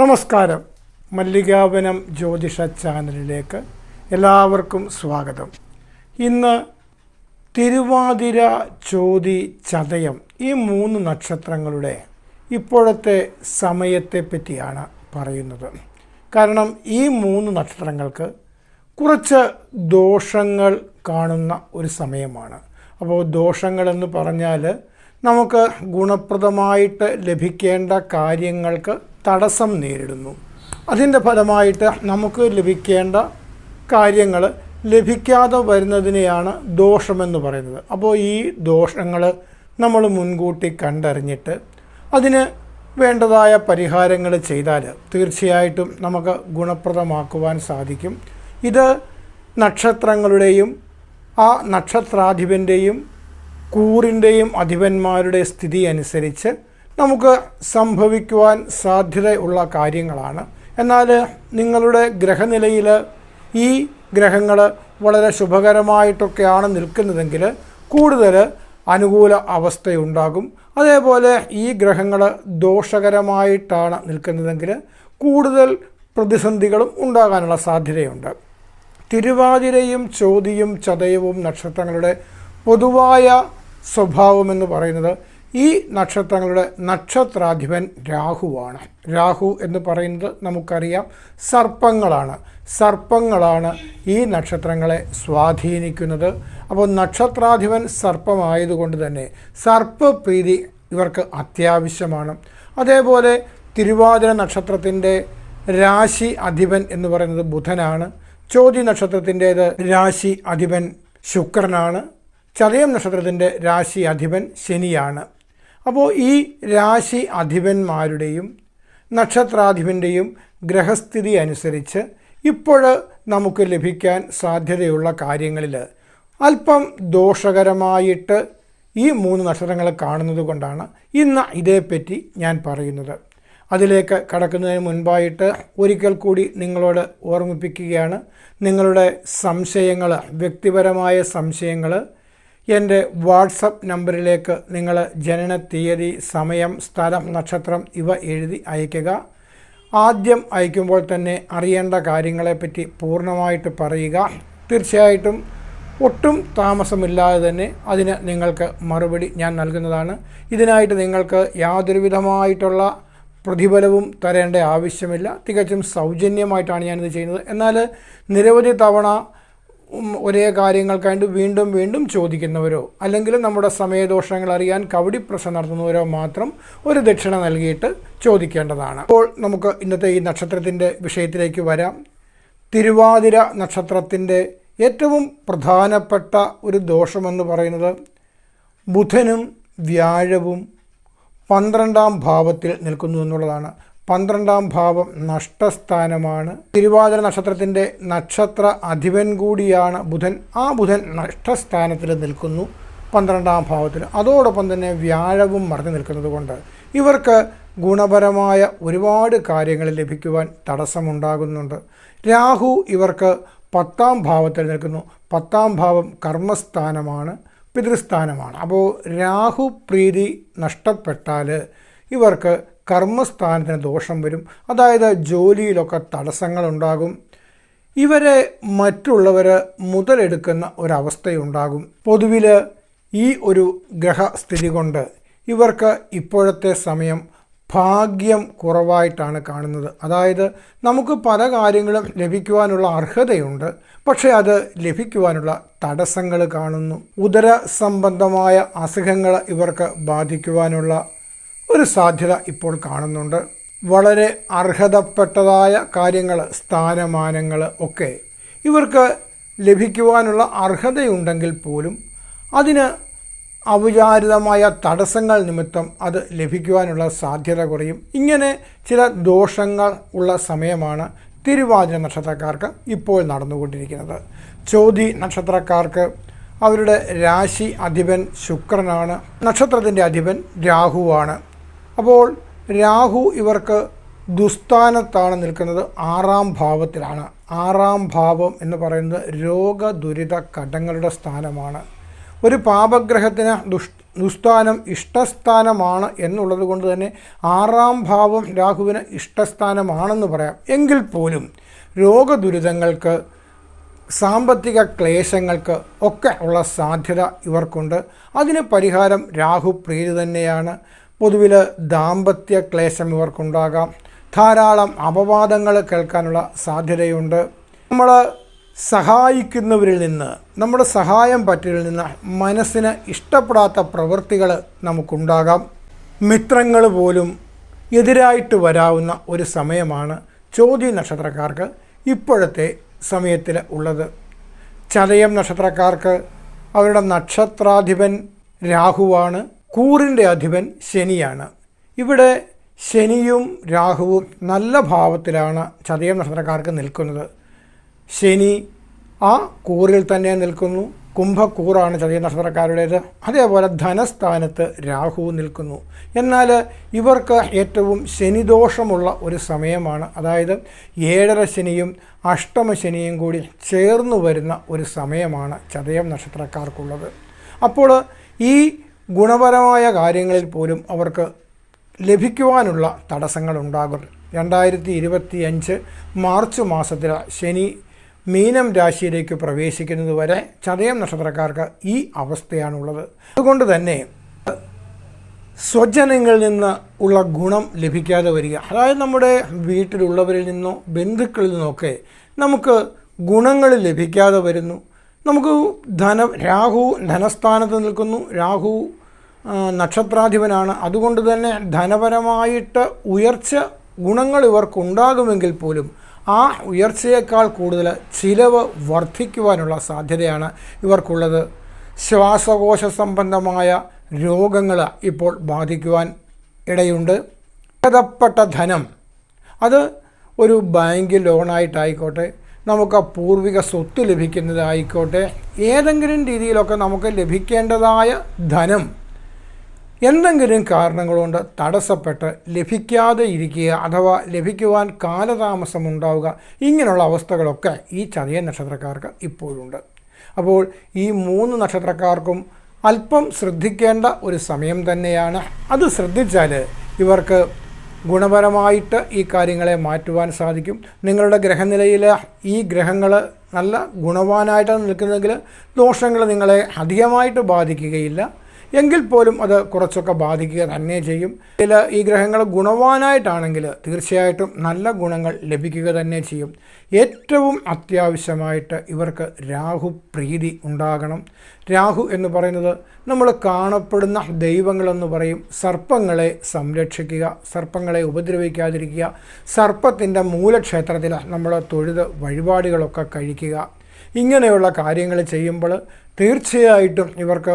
നമസ്കാരം. മല്ലികാവനം ജ്യോതിഷ ചാനലിലേക്ക് എല്ലാവർക്കും സ്വാഗതം. ഇന്ന് തിരുവാതിര ചോതി ചതയം ഈ മൂന്ന് നക്ഷത്രങ്ങളുടെ ഇപ്പോഴത്തെ സമയത്തെ പറ്റിയാണ് പറയുന്നത്. കാരണം ഈ മൂന്ന് നക്ഷത്രങ്ങൾക്ക് കുറച്ച് ദോഷങ്ങൾ കാണുന്ന ഒരു സമയമാണ്. അപ്പോൾ ദോഷങ്ങളെന്ന് പറഞ്ഞാൽ നമുക്ക് ഗുണപ്രദമായിട്ട് ലഭിക്കേണ്ട കാര്യങ്ങൾക്ക് തടസ്സം നേരിടുന്നു. അതിന്റെ ഫലമായിട്ട് നമുക്ക് ലഭിക്കേണ്ട കാര്യങ്ങൾ ലഭിക്കാതെ വരുന്നതിനെയാണ് ദോഷമെന്ന് പറയുന്നത്. അപ്പോൾ ഈ ദോഷങ്ങൾ നമ്മൾ മുൻകൂട്ടി കണ്ടറിഞ്ഞിട്ട് അതിന് വേണ്ടതായ പരിഹാരങ്ങൾ ചെയ്താൽ തീർച്ചയായിട്ടും നമുക്ക് ഗുണപ്രദമാക്കുവാൻ സാധിക്കും. ഇത് നക്ഷത്രങ്ങളുടെയും ആ നക്ഷത്രാധിപന്റെയും കൂറിന്റെയും അധിപന്മാരുടെ സ്ഥിതി അനുസരിച്ച് നമുക്ക് സംഭവിക്കുവാൻ സാധ്യതയുള്ള കാര്യങ്ങളാണ്. എന്നാൽ നിങ്ങളുടെ ഗ്രഹനിലയിൽ ഈ ഗ്രഹങ്ങൾ വളരെ ശുഭകരമായിട്ടൊക്കെയാണ് നിൽക്കുന്നതെങ്കിൽ കൂടുതൽ അനുകൂല അവസ്ഥയുണ്ടാകും. അതേപോലെ ഈ ഗ്രഹങ്ങൾ ദോഷകരമായിട്ടാണ് നിൽക്കുന്നതെങ്കിൽ കൂടുതൽ പ്രതിസന്ധികളും ഉണ്ടാകാനുള്ള സാധ്യതയുണ്ട്. തിരുവാതിരയും ചോതിയും ചതയവും നക്ഷത്രങ്ങളുടെ പൊതുവായ സ്വഭാവമെന്ന് പറയുന്നത് ഈ നക്ഷത്രങ്ങളുടെ നക്ഷത്രാധിപൻ രാഹുവാണ്. രാഹു എന്ന് പറയുന്നത് നമുക്കറിയാം സർപ്പങ്ങളാണ്. സർപ്പങ്ങളാണ് ഈ നക്ഷത്രങ്ങളെ സ്വാധീനിക്കുന്നത്. അപ്പോൾ നക്ഷത്രാധിപൻ സർപ്പമായതുകൊണ്ട് തന്നെ സർപ്പപ്രീതി ഇവർക്ക് അത്യാവശ്യമാണ്. അതേപോലെ തിരുവാതിര നക്ഷത്രത്തിന്റെ രാശി അധിപൻ എന്ന് പറയുന്നത് ബുധനാണ്. ചോതി നക്ഷത്രത്തിന്റേത് രാശി അധിപൻ ശുക്രനാണ്. ചതയം നക്ഷത്രത്തിന്റെ രാശി അധിപൻ ശനിയാണ്. അപ്പോൾ ഈ രാശി അധിപന്മാരുടെയും നക്ഷത്രാധിപന്റെയും ഗ്രഹസ്ഥിതി അനുസരിച്ച് ഇപ്പോൾ നമുക്ക് ലഭിക്കാൻ സാധ്യതയുള്ള കാര്യങ്ങളിൽ അല്പം ദോഷകരമായിട്ട് ഈ മൂന്ന് നക്ഷത്രങ്ങൾ കാണുന്നത് കൊണ്ടാണ് ഇന്ന് ഇതേപ്പറ്റി ഞാൻ പറയുന്നത്. അതിലേക്ക് കടക്കുന്നതിന് മുൻപായിട്ട് ഒരിക്കൽ കൂടി നിങ്ങളോട് ഓർമ്മിപ്പിക്കുകയാണ്. നിങ്ങളുടെ സംശയങ്ങൾ വ്യക്തിപരമായ സംശയങ്ങൾ എന്റെ വാട്സപ്പ് നമ്പറിലേക്ക് നിങ്ങൾ ജനന തീയതി സമയം സ്ഥലം നക്ഷത്രം ഇവ എഴുതി അയക്കുക ആദ്യം അയക്കുമ്പോൾ തന്നെ അറിയേണ്ട കാര്യങ്ങളെപ്പറ്റി പൂർണമായിട്ട് പറയുക. തീർച്ചയായിട്ടും ഒട്ടും താമസമില്ലാതെ തന്നെ അതിന് നിങ്ങൾക്ക് മറുപടി ഞാൻ നൽകുന്നതാണ്. ഇതിനായിട്ട് നിങ്ങൾക്ക് യാതൊരുവിധമായിട്ടുള്ള പ്രതിഫലവും തരേണ്ട ആവശ്യമില്ല. തികച്ചും സൗജന്യമായിട്ടാണ് ഞാനിത് ചെയ്യുന്നത്. എന്നാൽ നിരവധി തവണ ഒരേ കാര്യങ്ങൾക്കായിട്ട് വീണ്ടും വീണ്ടും ചോദിക്കുന്നവരോ അല്ലെങ്കിൽ നമ്മുടെ സമയദോഷങ്ങൾ അറിയാൻ കവടി പ്രശ്നം നടത്തുന്നവരോ മാത്രം ഒരു ദക്ഷിണ നൽകിയിട്ട് ചോദിക്കേണ്ടതാണ്. അപ്പോൾ നമുക്ക് ഇന്നത്തെ ഈ നക്ഷത്രത്തിന്റെ വിഷയത്തിലേക്ക് വരാം. തിരുവാതിര നക്ഷത്രത്തിന്റെ ഏറ്റവും പ്രധാനപ്പെട്ട ഒരു ദോഷമെന്ന് പറയുന്നത് ബുധനും വ്യാഴവും പന്ത്രണ്ടാം ഭാവത്തിൽ നിൽക്കുന്നു എന്നുള്ളതാണ്. പന്ത്രണ്ടാം ഭാവം നഷ്ടസ്ഥാനമാണ്. തിരുവാതിര നക്ഷത്രത്തിന്റെ നക്ഷത്ര അധിപൻ കൂടിയാണ് ബുധൻ. ആ ബുധൻ നഷ്ടസ്ഥാനത്തിൽ നിൽക്കുന്നു പന്ത്രണ്ടാം ഭാവത്തിൽ. അതോടൊപ്പം തന്നെ വ്യാഴവും മറഞ്ഞു നിൽക്കുന്നത് കൊണ്ട് ഇവർക്ക് ഗുണപരമായ ഒരുപാട് കാര്യങ്ങൾ ലഭിക്കുവാൻ തടസ്സമുണ്ടാകുന്നുണ്ട്. രാഹു ഇവർക്ക് പത്താം ഭാവത്തിൽ നിൽക്കുന്നു. പത്താം ഭാവം കർമ്മസ്ഥാനമാണ് പിതൃസ്ഥാനമാണ്. അപ്പോൾ രാഹു പ്രീതി നഷ്ടപ്പെട്ടാൽ ഇവർക്ക് കർമ്മസ്ഥാനത്തിന് ദോഷം വരും. അതായത് ജോലിയിലൊക്കെ തടസ്സങ്ങളുണ്ടാകും. ഇവരെ മറ്റുള്ളവർ മുതലെടുക്കുന്ന ഒരവസ്ഥയുണ്ടാകും. പൊതുവിൽ ഈ ഒരു ഗ്രഹസ്ഥിതി കൊണ്ട് ഇവർക്ക് ഇപ്പോഴത്തെ സമയം ഭാഗ്യം കുറവായിട്ടാണ് കാണുന്നത്. അതായത് നമുക്ക് പല കാര്യങ്ങളും ലഭിക്കുവാനുള്ള അർഹതയുണ്ട്. പക്ഷേ അത് ലഭിക്കുവാനുള്ള തടസ്സങ്ങൾ കാണുന്നു. ഉദര സംബന്ധമായ അസുഖങ്ങൾ ഇവർക്ക് ബാധിക്കുവാനുള്ള ഒരു സാധ്യത ഇപ്പോൾ കാണുന്നുണ്ട്. വളരെ അർഹതപ്പെട്ടതായ കാര്യങ്ങൾ സ്ഥാനമാനങ്ങൾ ഒക്കെ ഇവർക്ക് ലഭിക്കുവാനുള്ള അർഹതയുണ്ടെങ്കിൽ പോലും അതിന് ഔചാരിതമായ തടസ്സങ്ങൾ നിമിത്തം അത് ലഭിക്കുവാനുള്ള സാധ്യത കുറയും. ഇങ്ങനെ ചില ദോഷങ്ങൾ ഉള്ള സമയമാണ് തിരുവാതിര നക്ഷത്രക്കാർക്ക് ഇപ്പോൾ നടന്നുകൊണ്ടിരിക്കുന്നത്. ചോതി നക്ഷത്രക്കാർക്ക് അവരുടെ രാശി അധിപൻ ശുക്രനാണ്. നക്ഷത്രത്തിന്റെ അധിപൻ രാഹുവാണ്. അപ്പോൾ രാഹു ഇവർക്ക് ദുസ്ഥാനത്താണ് നിൽക്കുന്നത്. ആറാം ഭാവത്തിലാണ്. ആറാം ഭാവം എന്ന് പറയുന്നത് രോഗദുരിത കടങ്ങളുടെ സ്ഥാനമാണ്. ഒരു പാപഗ്രഹത്തിന് ദുഷ് ദുസ്ഥാനം ഇഷ്ടസ്ഥാനമാണ് എന്നുള്ളത് കൊണ്ട് തന്നെ ആറാം ഭാവം രാഹുവിന് ഇഷ്ടസ്ഥാനമാണെന്ന് പറയാം. എങ്കിൽ പോലും രോഗദുരിതങ്ങൾക്ക് സാമ്പത്തിക ക്ലേശങ്ങൾക്ക് ഒക്കെ ഉള്ള സാധ്യത ഇവർക്കുണ്ട്. അതിന് പരിഹാരം രാഹു പ്രീതി തന്നെയാണ്. പൊതുവിൽ ദാമ്പത്യ ക്ലേശം ഇവർക്കുണ്ടാകാം. ധാരാളം അപവാദങ്ങൾ കേൾക്കാനുള്ള സാധ്യതയുണ്ട്. നമ്മൾ സഹായിക്കുന്നവരിൽ നിന്ന് നമ്മുടെ സഹായം പറ്റിയവരിൽ നിന്ന് മനസ്സിന് ഇഷ്ടപ്പെടാത്ത പ്രവൃത്തികൾ നമുക്കുണ്ടാകാം. മിത്രങ്ങൾ പോലും എതിരായിട്ട് വരാവുന്ന ഒരു സമയമാണ് ചോദ്യ നക്ഷത്രക്കാർക്ക് ഇപ്പോഴത്തെ സമയത്തിൽ ഉള്ളത്. ചതയം നക്ഷത്രക്കാർക്ക് അവരുടെ നക്ഷത്രാധിപൻ രാഹുവാണ്. കൂറിന്റെ അധിപൻ ശനിയാണ്. ഇവിടെ ശനിയും രാഹുവും നല്ല ഭാവത്തിലാണ് ചതയം നക്ഷത്രക്കാർക്ക് നിൽക്കുന്നത്. ശനി ആ കൂറിൽ തന്നെ നിൽക്കുന്നു. കുംഭക്കൂറാണ് ചതയ നക്ഷത്രക്കാരുടേത്. അതേപോലെ ധനസ്ഥാനത്ത് രാഹു നിൽക്കുന്നു. എന്നാൽ ഇവർക്ക് ഏറ്റവും ശനിദോഷമുള്ള ഒരു സമയമാണ്. അതായത് ഏഴര ശനിയും അഷ്ടമ ശനിയും കൂടി ചേർന്ന് വരുന്ന ഒരു സമയമാണ് ചതയം നക്ഷത്രക്കാർക്കുള്ളത്. അപ്പോൾ ഈ ഗുണപരമായ കാര്യങ്ങളിൽ പോലും അവർക്ക് ലഭിക്കുവാനുള്ള തടസ്സങ്ങളുണ്ടാകും. രണ്ടായിരത്തി ഇരുപത്തി അഞ്ച് മാർച്ച് മാസത്തിൽ ശനി മീനം രാശിയിലേക്ക് പ്രവേശിക്കുന്നത് വരെ ചതയം നക്ഷത്രക്കാർക്ക് ഈ അവസ്ഥയാണുള്ളത്. അതുകൊണ്ട് തന്നെ സ്വജനങ്ങളിൽ നിന്ന് ഉള്ള ഗുണം ലഭിക്കാതെ വരിക. അതായത് നമ്മുടെ വീട്ടിലുള്ളവരിൽ നിന്നോ ബന്ധുക്കളിൽ നിന്നൊക്കെ നമുക്ക് ഗുണങ്ങൾ ലഭിക്കാതെ വരുന്നു. നമുക്ക് ധന രാഹു ധനസ്ഥാനത്ത് നിൽക്കുന്നു. രാഹു നക്ഷത്രാധിപനാണ്. അതുകൊണ്ട് തന്നെ ധനപരമായിട്ട് ഉയർച്ച ഗുണങ്ങൾ ഇവർക്കുണ്ടാകുമെങ്കിൽ പോലും ആ ഉയർച്ചയേക്കാൾ കൂടുതൽ ചിലവ് വർദ്ധിക്കുവാനുള്ള സാധ്യതയാണ് ഇവർക്കുള്ളത്. ശ്വാസകോശ സംബന്ധമായ രോഗങ്ങൾ ഇപ്പോൾ ബാധിക്കുവാൻ ഇടയുണ്ട്. ഭേദപ്പെട്ട ധനം അത് ഒരു ബാങ്ക് ലോണായിട്ടായിക്കോട്ടെ നമുക്ക് പൂർവിക സ്വത്ത് ലഭിക്കുന്നതായിക്കോട്ടെ ഏതെങ്കിലും രീതിയിലൊക്കെ നമുക്ക് ലഭിക്കേണ്ടതായ ധനം എന്തെങ്കിലും കാരണങ്ങൾ കൊണ്ട് തടസ്സപ്പെട്ട് ലഭിക്കാതെ ഇരിക്കുക അഥവാ ലഭിക്കുവാൻ കാലതാമസം ഉണ്ടാവുക ഇങ്ങനെയുള്ള അവസ്ഥകളൊക്കെ ഈ ചതയ നക്ഷത്രക്കാർക്ക് ഇപ്പോഴുണ്ട്. അപ്പോൾ ഈ മൂന്ന് നക്ഷത്രക്കാർക്കും അല്പം ശ്രദ്ധിക്കേണ്ട ഒരു സമയം തന്നെയാണ്. അത് ശ്രദ്ധിച്ചാൽ ഇവർക്ക് ഗുണപരമായിട്ട് ഈ കാര്യങ്ങളെ മാറ്റുവാൻ സാധിക്കും. നിങ്ങളുടെ ഗ്രഹനിലയിൽ ഈ ഗ്രഹങ്ങൾ നല്ല ഗുണവാനായിട്ടാണ് നിൽക്കുന്നതെങ്കിൽ ദോഷങ്ങൾ നിങ്ങളെ അധികമായിട്ട് ബാധിക്കുകയില്ല. എങ്കിൽ പോലും അത് കുറച്ചൊക്കെ ബാധിക്കുക തന്നെ ചെയ്യും. ഇതിൽ ഈ ഗ്രഹങ്ങൾ ഗുണവാനായിട്ടാണെങ്കിൽ തീർച്ചയായിട്ടും നല്ല ഗുണങ്ങൾ ലഭിക്കുക തന്നെ ചെയ്യും. ഏറ്റവും അത്യാവശ്യമായിട്ട് ഇവർക്ക് രാഹു പ്രീതി ഉണ്ടാകണം. രാഹു എന്ന് പറയുന്നത് നമ്മൾ കാണപ്പെടുന്ന ദൈവങ്ങളെന്ന് പറയും. സർപ്പങ്ങളെ സംരക്ഷിക്കുക സർപ്പങ്ങളെ ഉപദ്രവിക്കാതിരിക്കുക സർപ്പത്തിന്റെ മൂലക്ഷേത്രത്തിൽ നമ്മൾ തൊഴുത് വഴിപാടുകളൊക്കെ കഴിക്കുക. ഇങ്ങനെയുള്ള കാര്യങ്ങൾ ചെയ്യുമ്പോൾ തീർച്ചയായിട്ടും ഇവർക്ക്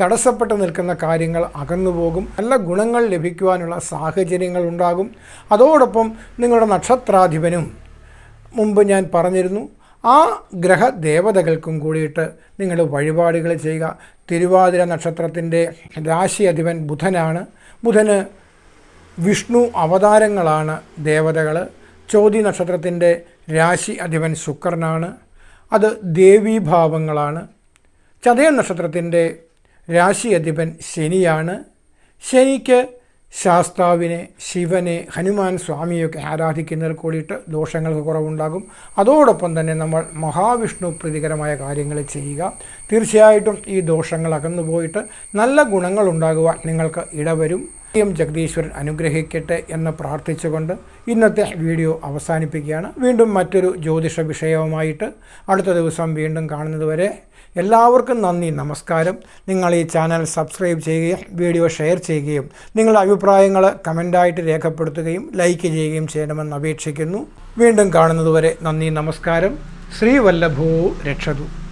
തടസ്സപ്പെട്ട് നിൽക്കുന്ന കാര്യങ്ങൾ അകന്നുപോകും. നല്ല ഗുണങ്ങൾ ലഭിക്കുവാനുള്ള സാഹചര്യങ്ങൾ ഉണ്ടാകും. അതോടൊപ്പം നിങ്ങളുടെ നക്ഷത്രാധിപനും മുമ്പ് ഞാൻ പറഞ്ഞിരുന്നു ആ ഗ്രഹദേവതകൾക്കും കൂടിയിട്ട് നിങ്ങൾ വഴിപാടുകൾ ചെയ്യുക. തിരുവാതിര നക്ഷത്രത്തിന്റെ രാശി അധിപൻ ബുധനാണ്. ബുധന് വിഷ്ണു അവതാരങ്ങളാണ് ദേവതകൾ. ചോതി നക്ഷത്രത്തിന്റെ രാശി അധിപൻ ശുക്രനാണ്. അത് ദേവീഭാവങ്ങളാണ് ചതയ നക്ഷത്രത്തിന്റെ രാശി അധിപൻ ശനിയാണ്. ശനിക്ക് ശാസ്താവിനെ ശിവനെ ഹനുമാൻ സ്വാമിയൊക്കെ ആരാധിക്കുന്നതിൽ കൂടിയിട്ട് ദോഷങ്ങൾക്ക് കുറവുണ്ടാകും. അതോടൊപ്പം തന്നെ നമ്മൾ മഹാവിഷ്ണു പ്രതികരമായ കാര്യങ്ങൾ ചെയ്യുക. തീർച്ചയായിട്ടും ഈ ദോഷങ്ങൾ അകന്നുപോയിട്ട് നല്ല ഗുണങ്ങൾ ഉണ്ടാകുവാൻ നിങ്ങൾക്ക് ഇടവരും. എം ജഗദീശ്വരൻ അനുഗ്രഹിക്കട്ടെ എന്ന് പ്രാർത്ഥിച്ചുകൊണ്ട് ഇന്നത്തെ വീഡിയോ അവസാനിപ്പിക്കുകയാണ്. വീണ്ടും മറ്റൊരു ജ്യോതിഷ വിഷയവുമായിട്ട് അടുത്ത ദിവസം വീണ്ടും കാണുന്നതുവരെ എല്ലാവർക്കും നന്ദി നമസ്കാരം. നിങ്ങൾ ഈ ചാനൽ സബ്സ്ക്രൈബ് ചെയ്യുകയും വീഡിയോ ഷെയർ ചെയ്യുകയും നിങ്ങളുടെ അഭിപ്രായങ്ങൾ കമന്റായിട്ട് രേഖപ്പെടുത്തുകയും ലൈക്ക് ചെയ്യുകയും ചെയ്യണമെന്ന് അപേക്ഷിക്കുന്നു. വീണ്ടും കാണുന്നതുവരെ നന്ദി നമസ്കാരം. ശ്രീവല്ലഭോ രക്ഷതു.